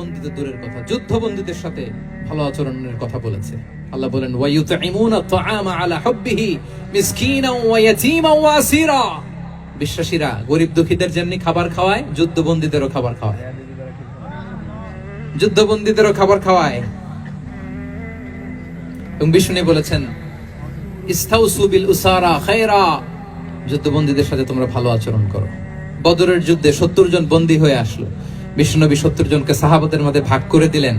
কারাবন্দীতে দূরের কথা, যুদ্ধবন্দীদের সাথে ভালো আচরণের কথা বলেছে। আল্লাহ বলেন, ওয়ায়ুতঈমুনা আত-তাআমা আলা হুব্বিহি মিসকিনাও ওয়া ইয়াতীমান ওয়া আসীরা। বিশ্বাসীরা গরিব দুঃখীদের যেমনি খাবার খাওয়ায়, যুদ্ধবন্দীদেরও খাবার খাওয়ায়। যুদ্ধবন্দীদেরও খাবার খাওয়ায়। এবং বিষ্ণু বলেছেন, ইস্তাউসু বিল উসারা খায়রা। যুদ্ধবন্দীদের সাথে তোমরা ভালো আচরণ করো। বদরের যুদ্ধে সত্তর জন বন্দী হয়ে আসলো। বিষ্ণুনবী সত্তর জনকে সাহাবাদের মধ্যে ভাগ করে দিলেন।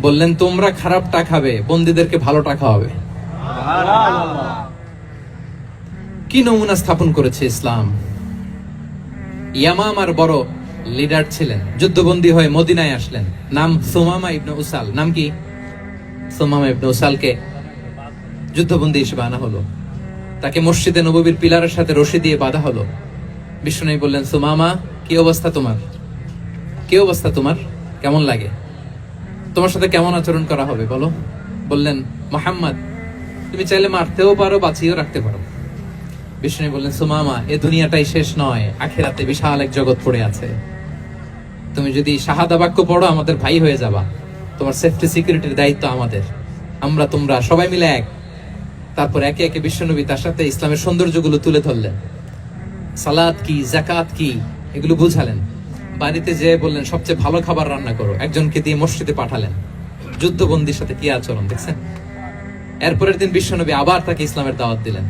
বললেন, তোমরা খারাপটা খাবে, বন্দীদেরকে ভালোটা খাওয়াবে। কি নমুনা স্থাপন করেছে ইসলাম? ইয়ামামার বড় লিডার ছিলেন, যুদ্ধবন্দী হয়ে মদিনায় আসলেন। নাম সুমামা ইবনে উসাল। নাম কি? সুমামা ইবনে উসালকে যুদ্ধবন্দী হিসেবে আনা হলো। তাকে মসজিদে নববীর পিলারের সাথে রশি দিয়ে বাঁধা হলো। বিষ্ণু বললেন, সুমামা, কি অবস্থা তোমার? কি অবস্থা তোমার? কেমন লাগে? তোমার সাথে কেমন আচরণ করা হবে, বলো? বললেন, মোহাম্মদ, তুমি চাইলে মারতেও পারো, বাঁচিয়েও রাখতে পারো। বিষ্ণু বললেন, সুমামা, এ দুনিয়াটাই শেষ নয়, আখেরাতে বিশাল এক জগৎ পড়ে আছে। তুমি যদি শাহাদা বাক্য পড়ো, আমাদের ভাই হয়ে যাবা। তোমার সেফটি সিকিউরিটির দায়িত্ব আমাদের। আমরা, তোমরা সবাই মিলে এক। তারপর একে একে বিশ্বনবী তার সাথে ইসলামের সৌন্দর্যগুলো তুলে ধরলেন। সালাদ কি জাকাত কি, এগুলো বুঝালেন। বাড়িতে যেয়ে বললেন, সবচেয়ে ভালো খাবার রান্না করো। একজনকে দিয়ে মসজিদে পাঠালেন। যুদ্ধবন্দির সাথে কি আচরণ, দেখছেন? এরপরের দিন বিশ্বনবী আবার তাকে ইসলামের দাওয়াত দিলেন।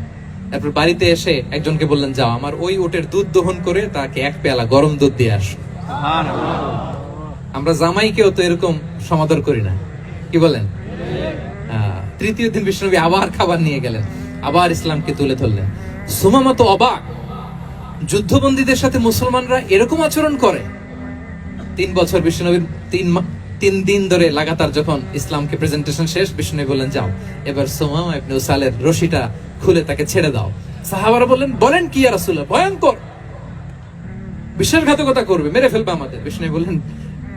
তারপর বাড়িতে এসে একজনকে বললেন, যাও, আমার ওই ওটের দুধ দহন করে তাকে এক পেয়ালা গরম দুধ দিয়ে আস। আমরা জামাইকেও তো এরকম সমাদর করি না। কি বলেন? তৃতীয় দিন বিষ্ণুনবী আবার খাবার নিয়ে গেলেন, আবার ইসলামকে তুলে ধরলেন। সুমামা তো অবাক। যুদ্ধবন্দীদের সাথে মুসলমানরা এরকম আচরণ করে। তিন বছর বিষ্ণুনবীর তিন তিন দিন ধরে লাগাতার যখন ইসলামকে প্রেজেন্টেশন শেষ, বিষ্ণু বললেন, যাও। এবার সোমামা ইবনে উসালের রশিটা খুলে তাকে ছেড়ে দাও। সাহাবারা বললেন, বলেন কি আর রাসূলুল্লাহ? ভয়ঙ্কর। বিশ্বাসঘাতকতা করবে, মেরে ফেলবে আমাদের। বিষ্ণু বললেন,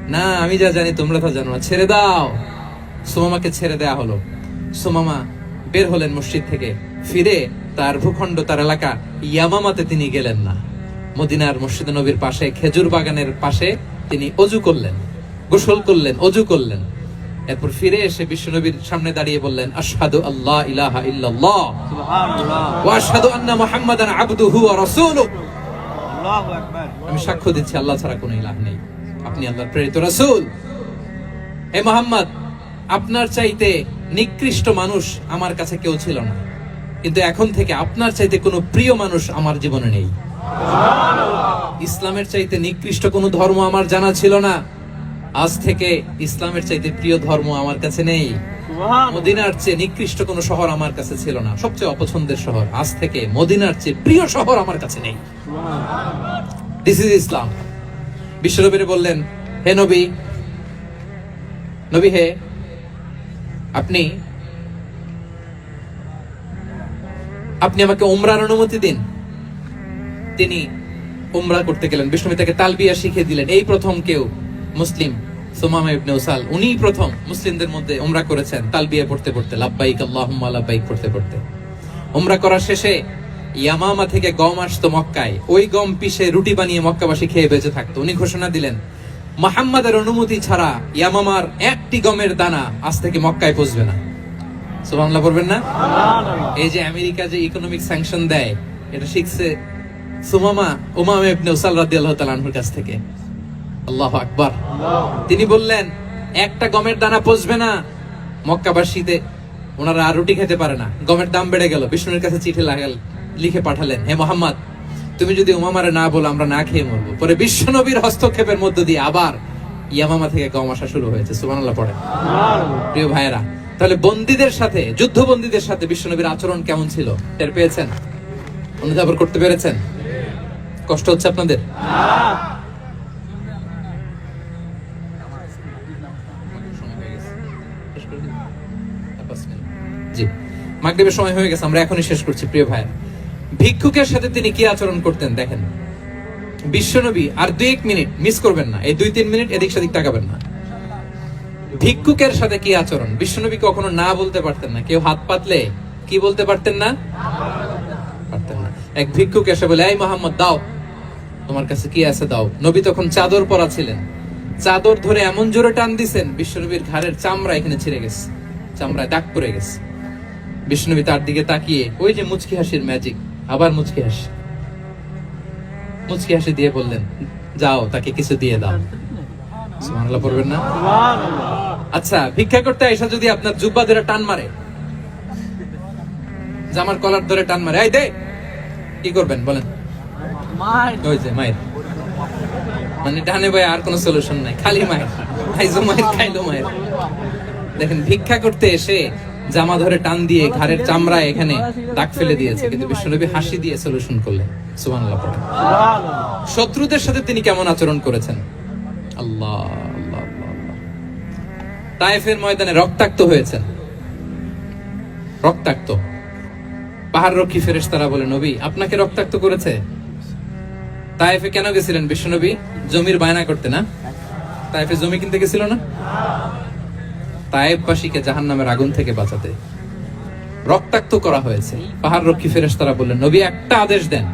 না, আমি যা জানি তোমরা তা জানো না। ছেড়ে দাও। সোমামাকে ছেড়ে দেয়া হলো। সোমামা বের হলেন মসজিদ থেকে, ফিরে তার ভূখণ্ড, তার এলাকা ইয়ামামাতে তিনি গেলেন না। মদিনার মসজিদ নবীর পাশে, খেজুর বাগানের পাশে তিনি অজু করলেন গোসল করলেন অজু করলেন। এরপর ফিরে এসে বিশ্বনবীর সামনে দাঁড়িয়ে বললেন আশহাদু আল্লাহ ইলাহা ইল্লাল্লাহ ওয়া আশহাদু আন্না মুহাম্মাদান আবদুহু ওয়া রাসূলুহু। আমি সাক্ষ্য দিচ্ছি আল্লাহ ছাড়া কোনো ইলাহ নেই। আপনি আল্লাহর প্রেরিত রাসূল। হে মোহাম্মদ আপনার চাইতে নিকৃষ্ট মানুষ আমার কাছে কেউ ছিল না। কিন্তু এখন থেকে আপনার চাইতে কোনো প্রিয় মানুষ আমার জীবনে নেই। ইসলামের চাইতে নিকৃষ্ট কোনো ধর্ম আমার জানা ছিল না। আজ থেকে ইসলামের চাইতে প্রিয় ধর্ম আমার কাছে নেই। মদিনার চেয়ে নিকৃষ্ট কোনো শহর আমার কাছে ছিল না। সবচেয়ে অপছন্দের শহর আজ থেকে মদিনার চেয়ে প্রিয় শহর আমার কাছে নেই। দিস ইজ ইসলাম বিশ্বনবীর বললেন হে নবী নবী হে আপনি আপনি আমাকে উমরার অনুমতি দিন। তিনি উমরা করতে গেলেন। বিষ্ণু তাকে তালবিয়া শিখিয়ে দিলেন। এই প্রথম কেউ মুসলিম সুমামা ইবনে উসাল। উনি প্রথম মুসলিমদের মধ্যে উমরা করেছেন তালবিয়া পড়তে পড়তে। লাব্বাইক আল্লাহুম্মা লাব্বাইক পড়তে পড়তে। উমরা করার শেষে ইয়ামামা থেকে গম আসতো মক্কায়। ওই গম পিষে রুটি বানিয়ে মক্কাবাসী খেয়ে বেঁচে থাকতো। উনি ঘোষণা দিলেন মোহাম্মদের অনুমতি ছাড়া ইয়ামামার একটি গমের দানা আজ থেকে মক্কায় পৌঁছবে না। সুবহানাল্লাহ পড়বেন না? এই যে আমেরিকা যে ইকোনমিক স্যাংশন দেয় এটা শিখছে সুমামা উমাম ইবনে উসাল রাদিয়াল্লাহু তাআলা আনহুর কাছ থেকে। আল্লাহু আকবার। তিনি বললেন একটা গমের দানা পচবে না। মক্কাবাসীতে ওনারা আর রুটি খেতে পারে না। গমের দাম বেড়ে গেল। বিষ্ণুর কাছে চিঠি লাগাল লিখে পাঠালেন হে মোহাম্মদ তুমি যদি উমামারে না বলো আমরা না খেয়ে মরবো। পরে বিশ্বনবীর হস্তক্ষেপের মধ্য দিয়ে আবার ইয়ামামা থেকে গম আসা শুরু হয়েছে। সুবহানাল্লাহ পড়ে প্রিয় ভাইয়েরা তাহলে বন্দীদের সাথে যুদ্ধবন্দীদের সাথে বিশ্বনবীর আচরণ কেমন ছিল? টের পেয়েছেন? অনুধাবন করতে পেরেছেন? কষ্ট হচ্ছে আপনাদের? মাগরিবের সময় হয়ে গেছে, আমরা এখনই শেষ করছি, প্রিয় ভাই ভিক্ষুকের সাথে তিনি কি আচরণ করতেন, দেখেন। বিশ্বনবী আর দুই এক মিনিট মিস করবেন না, এই দুই তিন মিনিট এদিক সেদিক তাকাবেন না। ভিক্ষুকের সাথে কি আচরণ? বিশ্বনবী কখনো না বলতে পারতেন না। কেউ হাত পাতলে কি বলতে পারতেন না? পারতেন না। এক ভিক্ষুক এসে বলে, এই মোহাম্মদ, দাও। তোমার কাছে কি আছে দাও? নবী তখন চাদর পরা ছিলেন। চাদর ধরে এমন জোরে টান দিছেন, বিশ্বনবীর ঘাড়ের চামড়া এখানে ছিঁড়ে গেছে, চামড়ায় দাগ পড়ে গেছে। বিষ্ণুবী তার দিকে তাকিয়ে, ওই যে মুচকি হাসির ম্যাজিক আবার মুচকি হাসি। মুচকি হাসি দিয়ে বললেন, যাও, তাকে কিছু দিয়ে দাও। সুবহানাল্লাহ পড়বেন না? আচ্ছা ভিক্ষা করতে এসে যদি আপনার জুব্বা ধরে টান মারে, জামার কলার ধরে টান মারে, এই দে, কি করবেন বলেন? মায়ের মানে ডানে ভাই আর কোনো সলিউশন নাই, খালি মায়ের মায়ের খাইলো মায়ের দেখেন, ভিক্ষা করতে এসে জামা ধরে টান দিয়ে চামড়া এখানে ফেলে দিয়েছে, কিন্তু বিশ্বনবী হাসি দিয়ে সলিউশন করলেন শত্রুদের সাথে তিনি কেমন আচরণ করেছেন? আল্লাহ আল্লাহ ময়দানে রক্তাক্ত হয়েছেন। রক্তাক্ত। পাহাড় রক্ষী ফেরেশতারা বলে, নবী, আপনাকে রক্তাক্ত করেছে? তায়েফে কেন গেছিলেন বিশ্বনবী? জমির বায়না করতে, না? তায়েফে জমি কিনতে গেছিল না? তায়েববাসীকে জাহান নামের আগুন থেকে বাঁচাতে রক্তাক্ত করা হয়েছে। পাহাড় রক্ষী ফেরেশতারা বললেন, নবী, একটা আদেশ দেন।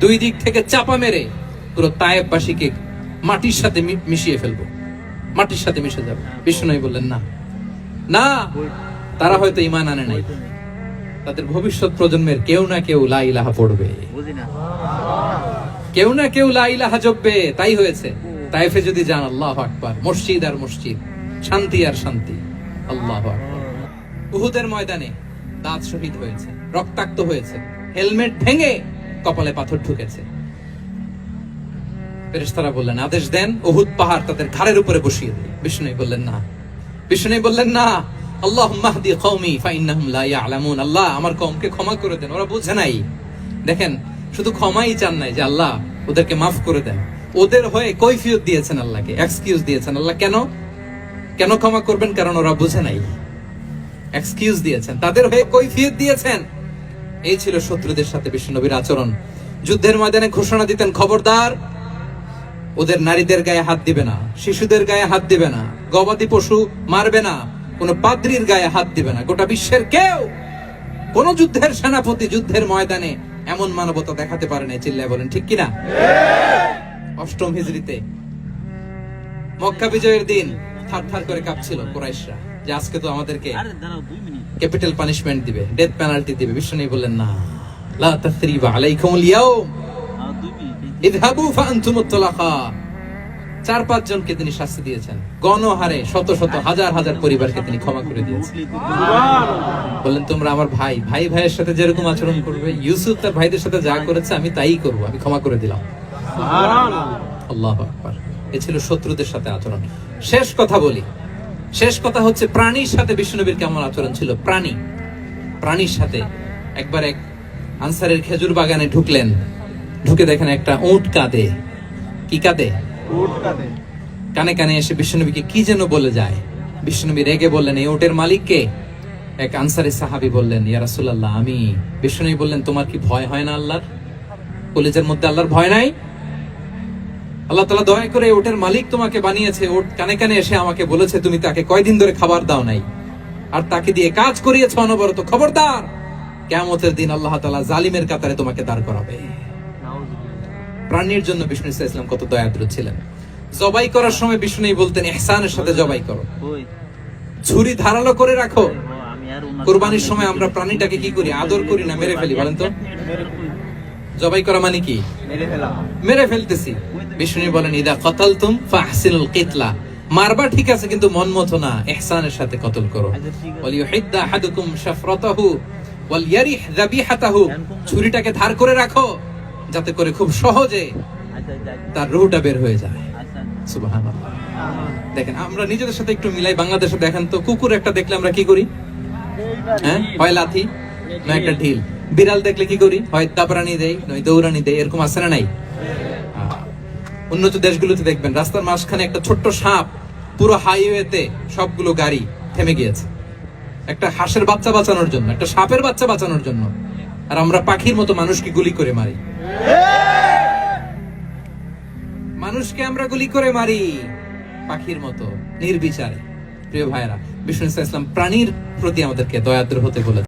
দুই দিক থেকে চাপা মেরে পুরো তায়েববাসীকে মাটির সাথে মিশিয়ে ফেলব। মাটির সাথে মিশে যাবে। বিষ্ণু বললেন, না। না, তারা হয়তো ইমান আনে নাই। তাদের ভবিষ্যৎ প্রজন্মের কেউ না কেউ লা ইলাহা পড়বে। কেউ না কেউ লা ইলাহা জপবে, তাই হয়েছে। তাইফে যদি যান, আল্লাহ আকবার। মসজিদ আর মসজিদ, শান্তি আর শান্তি। আল্লাহ উহুদের ময়দানে দাঁত শহীদ হয়েছে, রক্তাক্ত হয়েছে, হেলমেট ভেঙে কপালে পাথর ঢুকেছে। বললেন, আদেশ দেন পাহাড় তাদের ঘাড়ের উপরে বসিয়ে বললেন, না। বললেন, না। ফাইন্নাহুম লা ইয়ালামুন। আল্লাহ আমার কওমকে ক্ষমা করে দেন, ওরা বুঝে নাই। দেখেন শুধু ক্ষমাই চান নাই যে আল্লাহ ওদেরকে মাফ করে দেন। ওদের হয়ে কৈফিয়ত দিয়েছেন আল্লাহকে এক্সকিউজ দিয়েছেন। আল্লাহ কেন? কেন ক্ষমা করবেন? কারণ ওরা বুঝে নাই। এক্সকিউজ দিয়েছেন। তাদের হয়ে কৈফিয়ত দিয়েছেন। এই ছিল শত্রুদের সাথে বিশ্বনবীর আচরণ। যুদ্ধের ময়দানে ঘোষণা দিতেন, খবরদার, ওদের নারীদের গায়ে হাত দিবে না, শিশুদের গায়ে হাত দিবে না, গবাদি পশু মারবে না, কোন পাদ্রির গায়ে হাত দিবে না। গোটা বিশ্বের কেউ কোন যুদ্ধের সেনাপতি যুদ্ধের ময়দানে এমন মানবতা দেখাতে পারে না চিল্লায় বলেন ঠিক কিনা? অষ্টম হিজড়িতে। মক্কা বিজয়ের দিন থার থার করে কাঁপছিল কোরাইশরা যে আজকে তো আমাদেরকে ক্যাপিটাল পানিশমেন্ট দিবে ডেথ পেনাল্টি দিবে। বিশ্ব নেই বললেন না লা তাসরিবা আলাইকুম ইয়াউম। মিনিট। ইযহাবু ফাআনতুমুত তুলাকা চার পাঁচ জনকে তিনি শাস্তি দিয়েছেন। গণহারে শত শত হাজার হাজার পরিবারকে তিনি ক্ষমা করে দিয়েছেন। বললেন, তোমরা আমার ভাই ভাই ভাইয়ের সাথে যেরকম আচরণ করবে, ইউসুফ তার ভাইদের সাথে যা করেছে আমি তাই করব, আমি ক্ষমা করে দিলাম। আল্লাহ আকবার। এ ছিল শত্রুদের সাথে আচরণ। শেষ কথা বলি। শেষ কথা হচ্ছে, প্রাণীর সাথে বিষ্ণুনবীর কেমন আচরণ ছিল? প্রাণী। প্রাণীর সাথে। একবার এক আনসারের খেজুর বাগানে ঢুকলেন। ঢুকে দেখেন একটা উট কাঁদে। কি কাঁদে? কানে কানে এসে বিষ্ণুনবীকে কি যেন বলে যায়। বিষ্ণুনবী রেগে বললেন, এই ওটের মালিককে এক আনসারি সাহাবী বললেন, ইয়া রাসূলুল্লাহ, আমি। বিষ্ণুনবী বললেন, তোমার কি ভয় হয় না আল্লাহর? কলেজের মধ্যে আল্লাহর ভয় নাই? আল্লাহ তালা দয়া করে ওটের মালিক তোমাকে বানিয়েছে। ওট কানে কানে এসে আমাকে বলেছে, তুমি তাকে কয়দিন ধরে খাবার দাও নাই। আর তাকে দিয়ে কাজ করিয়েছ অনবরত। খবরদার কেমতের দিন আল্লাহ তালা জালিমের কাতারে তোমাকে দাঁড় করাবে। প্রাণীর জন্য বিষ্ণু ইসা ইসলাম কত দয়াদ্র ছিলেন। জবাই করার সময় বিষ্ণু বলতেন এহসানের সাথে জবাই করো। ছুরি ধারালো করে রাখো। কোরবানির সময় আমরা প্রাণীটাকে কি করি? আদর করি না? মেরে ফেলি বলেন তো। জবাই করা মানে কি? মেরে ফেলতেছি। বিষ্ণু বলেন ইদা কতালতুম ফাহসিনুল কিতলা। মারবা ঠিক আছে কিন্তু মন মতো না। ইহসানের সাথে কতল করো। আচ্ছা। ওয়ালিউহিদ্দা আহাদুকুম শাফরাতাহু ওয়ালইয়ারিহ যাবিহাতাহু। ছুরিটাকে ধার করে রাখো। যাতে করে খুব সহজে আচ্ছা তার রুহটা বের হয়ে যায়। আচ্ছা দেখেন আমরা নিজেদের সাথে একটু মিলাই বাংলাদেশে দেখেন তো কুকুর একটা দেখলে আমরা কি করি? হ্যাঁ? হয় লাথি? না একটা ঢিল। বিড়াল দেখলে কি করি? হয় দাবরানি দেই নয় দৌড়ানি দেই এরকম আছে না নাই? উন্নত দেশগুলোতে দেখবেন রাস্তার মাঝখানে একটা ছোট্ট সাপ পুরো হাইওয়েতে সবগুলো গাড়ি থেমে গিয়েছে। একটা হাঁসের বাচ্চা বাঁচানোর জন্য একটা সাপের বাচ্চা বাঁচানোর জন্য। আর আমরা পাখির মতো মানুষকে গুলি করে মারি। মানুষকে আমরা গুলি করে মারি পাখির মতো, নির্বিচারে। প্রিয় ভাইরা বিষ্ণু ইসলাম প্রাণীর প্রতি আমাদেরকে দয়াদ্র হতে বলে